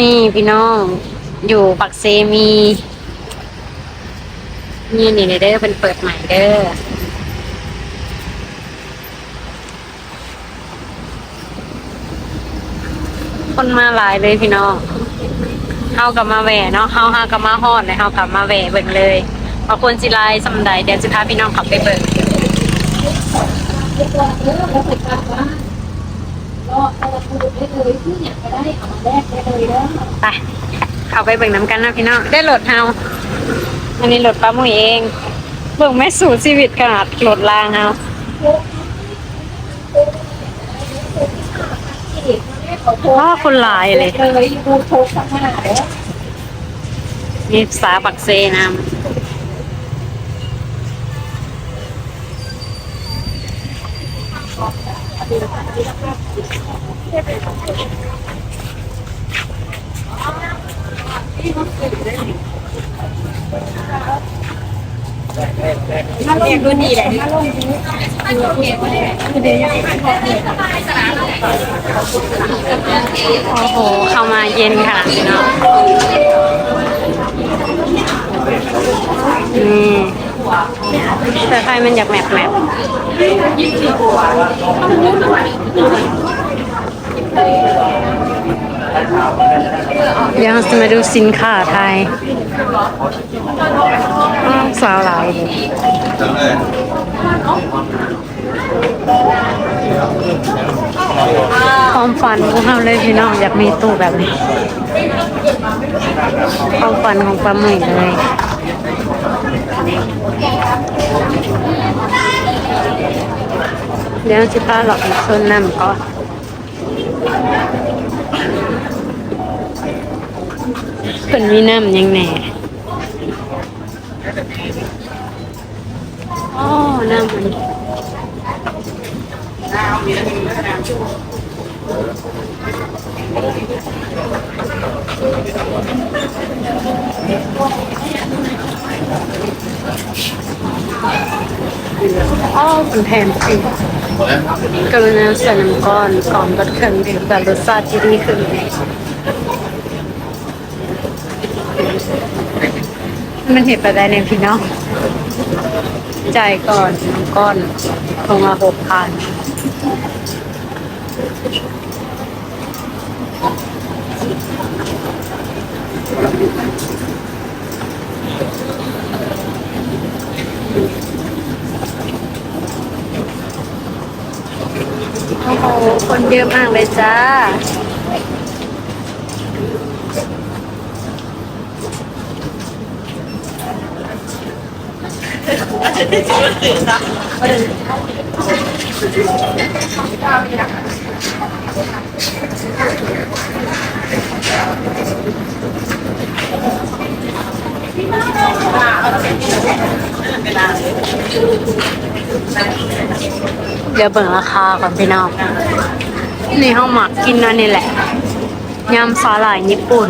นี่พี่น้อง อยู่ปักเซมีนี่นี่เด้อเป็นเปิดใหม่เด้อคนมาหลายเลยพี่น้องเฮากับมาแหวเนาะเฮาเฮากับมาฮอดเลยเฮากับมาแหวเบิ่งเลยว่าคนสิไลายสำใดเดี๋ยวสิพาพี่น้องขับไปเบิ่ง ไปเข้าไปเบิ่งน้ำกันนะพี่น้องได้รถเฮาอันนี้รถป้าหมุยเองเบิ่งแม่สู่ชีวิตขนาดรถลางเฮาว้าคนหลายเลยเลยดูโชกข้างหน้าแล้วมีสาปักเซนำ เออดูดีแหละคือเด็กยังไม่พอเลยโอ้โห เข้ามาเย็นขนาดนี้เนาะอืม แต่ไฟมันอยากแมบแมบเดี๋ยวเราจะมาดูสินค้าไทยสาวหลายเลยความฝันของเราเลยพี่น้องอยากมีตู้แบบนี้ ความฝันของปลาหมึกเลย เดี๋ยวสิพาหลอกอีกโซนน้ำก่อนเป็นมีน้ำยังแหน่อ๋อน้ำมัน อ๋อเป็นแทนสิกรุณาใส่น้ำก้อนก่อนก็เครื่องดื่มแต่รสชาติที่ดีขึ้นมันเห็นไปได้ในพี่น้องจ่ายก่อนน้ำก้อนลงมาหกพัน โอ้โหคนเยอะมากเลยจ้า เเดี๋ยวเบิ่งราคาก่อนพี่น้องนี่ห้องหมักกินนั่นนี่แหละยำสาหร่ายญี่ปุ่น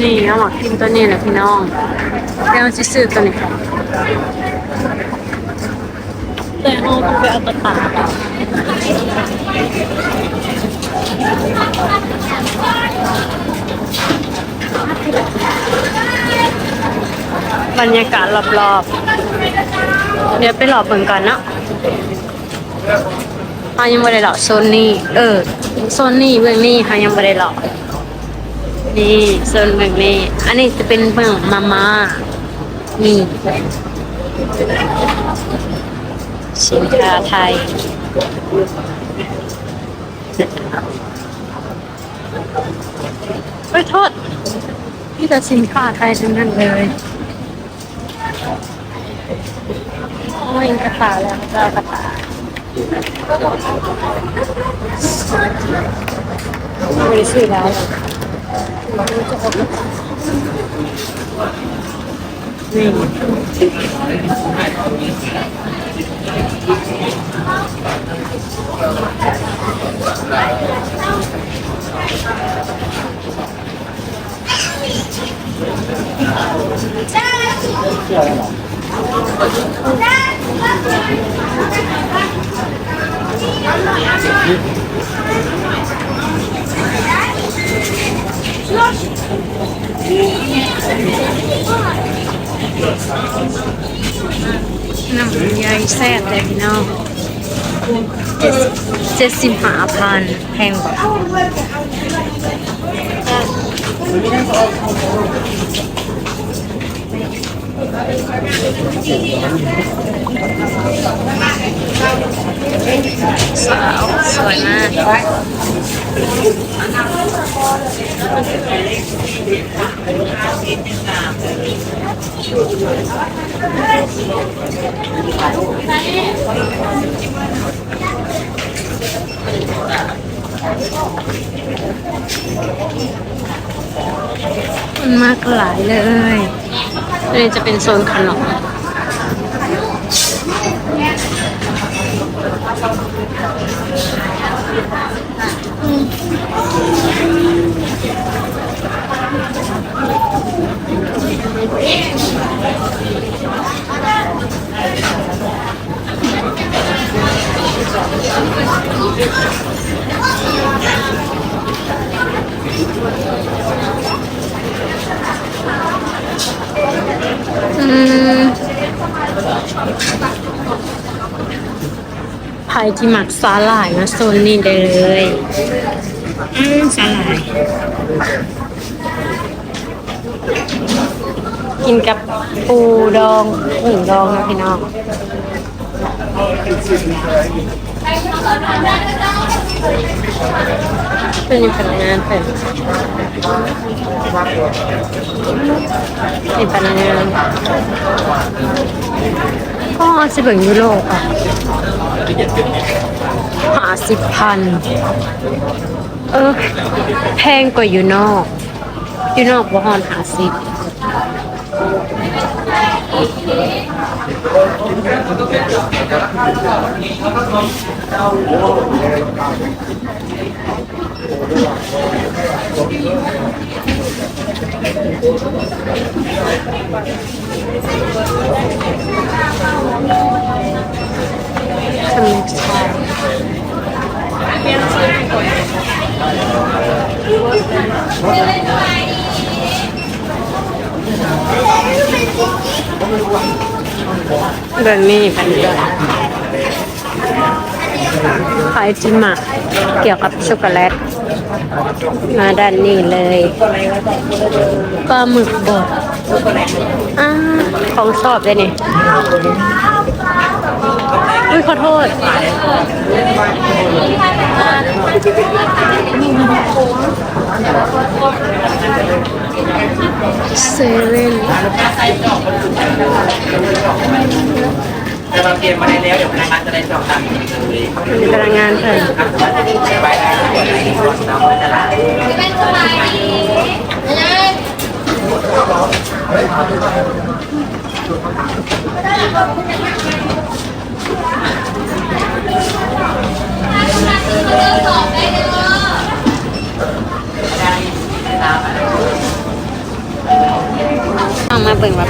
นี่ห้องหมักกินตัวนี้แหละพี่น้องเดี๋ยวจะซื้อตัวนี้แต่ห้องไปเอากระตา บรรยากาศรอบๆ เดี๋ยวไปหลอบเบิ่งกันเนาะฮายังไม่ได้หลอกโซนนี่เออโซนนี่เบื้องนี่ฮายังไม่ได้หลอกนี่โซนเบื้องนี่อันนี้จะเป็นเบื้องมาม่านี่สินค้าไทยไปโทษนี่แต่สินค้าไทยทั้งนั้นเลย main kata lang, kata. Very sweet, ah. Green. Yeah, น้ำยายแซ่บเลยพี่น้องเจ็ดสิบห้าพันแพงกว่า สาวสวยมากมันมากหลายเลย นี่จะเป็นโซนขนม อืมใครที่หมักสาหร่ายมาโซนนี้ได้เลย อืมสาหร่าย กินกับปูดองหมูดองนะพี่น้อง เป็นพนักงานเป็นเป็นพนักงานก็สิบเบิงยุโรอะห้าสิบพันเออแพงกว่าอยู่นอกอยู่นอกบ่ฮอนห้าสิบ ทำเล็กชาย เบอร์นี่พันด้วยขายจิมะเกี่ยวกับช็อกโกแลต มาด้านนี้เลยปลาหมึกบดอ่าของชอบเลยนี่ อุ้ยขอโทษเซเว่นจะมาเตรียมมาได้แล้วเดี๋ยวพนักงานจะได้จองตังค์เลยมีพลังงานเพิ่มไปได้ก่อนที่ก่อนเราจะ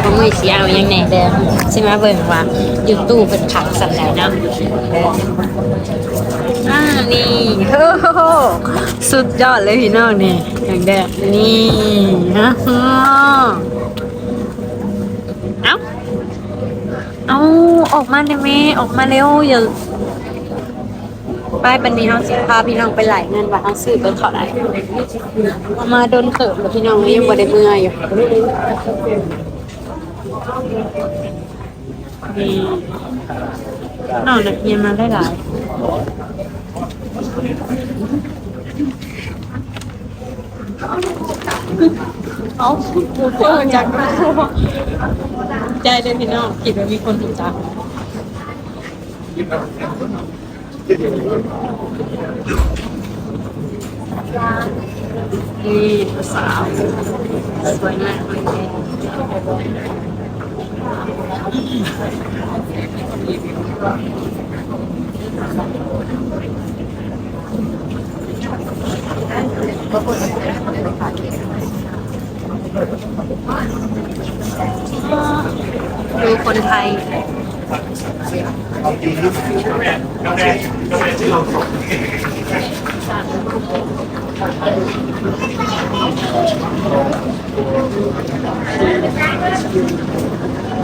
เบิ่งว่าพ่อมือสีเอายังไงเด้อสิมเบิ่งว่าอยู่ตู้เป็นผักสันแล้วเนาะอ่านี่โอ้โหสุดยอดเลยพี่น้องนี่อย่างเด้อนี่ฮะเอาเอาออกมาได้ไหมออกมาเร็วอย่าไปปันนี้เราสิพาพี่น้องไปไหลเงินว่าเราซื้อเบิ่งเขาได้มาโดนเขิบแล้วพี่น้องยังบ่ได้เมื่อยอยู่ นี่นอกจากเฮียมาได้หลายเอาพูดเพื่อจากใจเลยพี่น้องคิดว่ามีคนถูกจักนี่สาวสวยมากเลย ดูคนไทย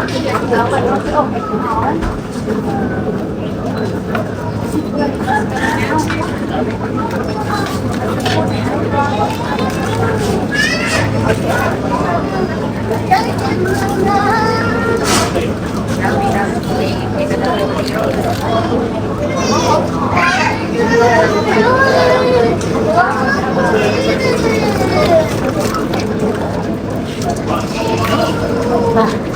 เมา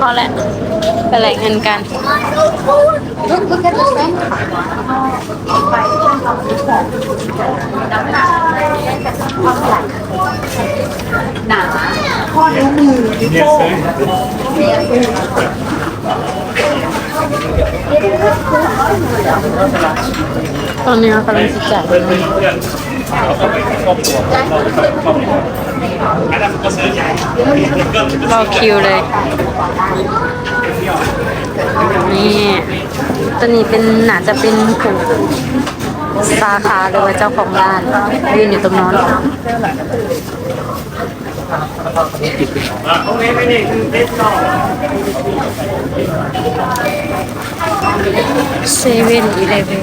พอแล้วไปแหล่งเงินกันข้อนิ้วมือนิ้วโป้งตอนนี้ เรากำลังจะจ่ายเงินรอคิวเลย นี่ตัวนี้เป็นน่าจะเป็นผู้สาขาหรือว่าเจ้าของร้านยืนอยู่ตรงนั้นเซเว่นอีเลฟเว่น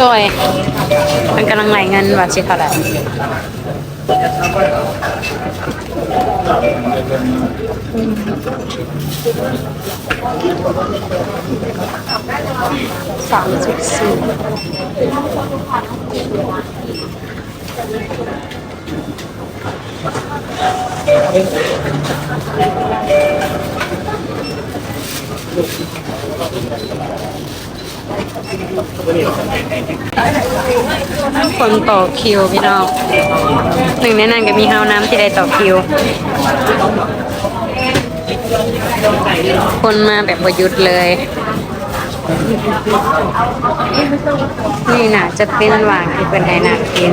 โดยมันกำลังไหลเงินว่าชิเท่าไหร่สามสิบสี่ คนต่อคิวพี่น้องหนึ่งในนั้นก็มีเฮาน้ำที่ได้ต่อคิว คนมาแบบประยุทธ์เลย นี่น่ะจะเป็นหวานที่เป็นไดนากิน